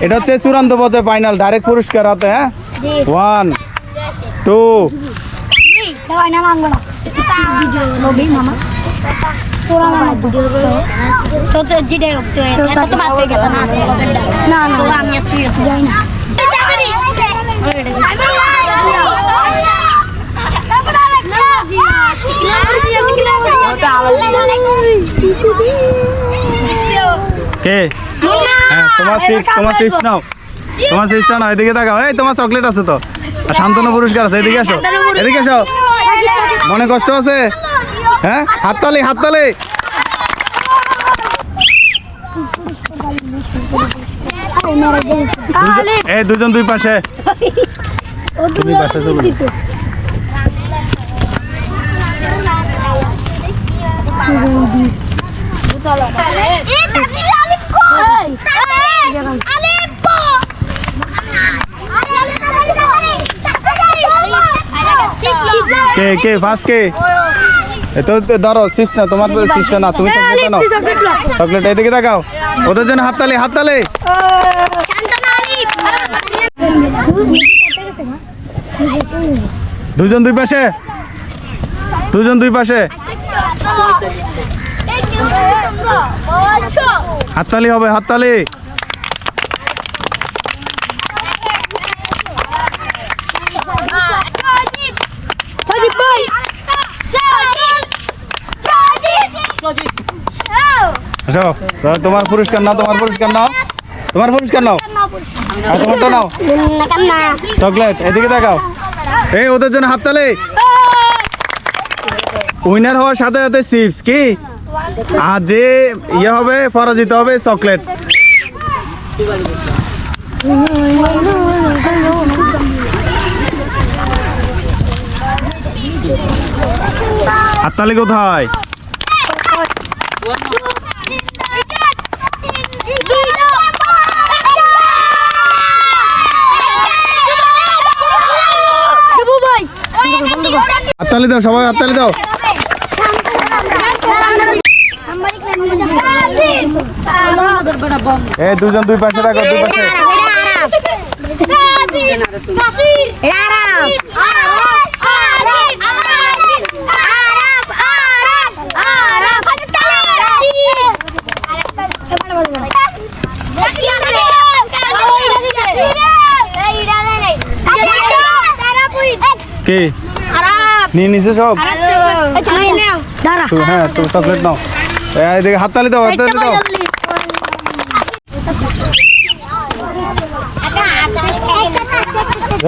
এটা হচ্ছে চূড়ান্ত পথে ফাইনাল ডাইরেক্ট পুরস্কার হাতে হ্যাঁ? ওয়ান টু কে? তোমার সিক্স তোমার সিক্স নাও। তোমার সিক্সটা নাও এদিকে তাকাও। এই তোমার চকলেট আছে তো। আর শান্তনু পুরস্কার আছে এদিকে আসো। এদিকে আসো। মনে কষ্ট আছে? হ্যাঁ? হাততালি হাততালি। এই দুজন দুই পাশে। তুমি পাশে চলো। কে কে ফার্স্ট কে? তো ধরো সিক্স না তোমার সিক্সটা না তুমি চকলেটটা নাও। চকলেট এদিকে তাকাও। ওদের জন্য হাততালি হাততালি দুজন দুই পাশে। দুজন দুই পাশে। হাততালি হবে হাততালি আসো তো তোমার পুরস্কার নাও, তোমার পুরস্কার নাও। তোমার পুরস্কার নাও। আর তোমারটা নাও। চকলেট, এদিকে দেখাও। এই, ওদের জন্য হাততালি। উইনার হওয়ার সাথে সাথে চিপস, কি? আর যে ইয়ে হবে, পরাজিত হবে, চকলেট। হাততালি কোথায়? হাততালি দাও সবাই হাততালি দাও। এই দুজন দুই পাশে রাখো দুই পাশে। কে? নিয়ে নিছে সব? দাঁড়া। তো হ্যাঁ তো চকলেট নাও। এদিকে হাততালি দাও হাততালি দাও।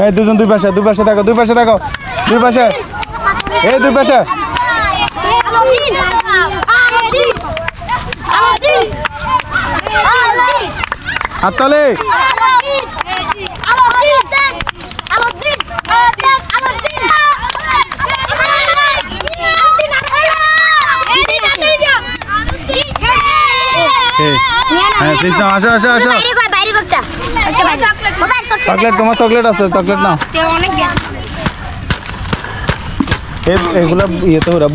এই দুজন দুই পাশে দুই পাশে দেখো দুই পাশে দেখো দুই পাশে। এই দুই পাশে। হাততালি হ্যাঁ ঠিক নাও। আসো আসো আসো। চকলেট তোমার চকলেট আছে চকলেট নাও। অনেক এই- এগুলো ইয়ে তো ওরা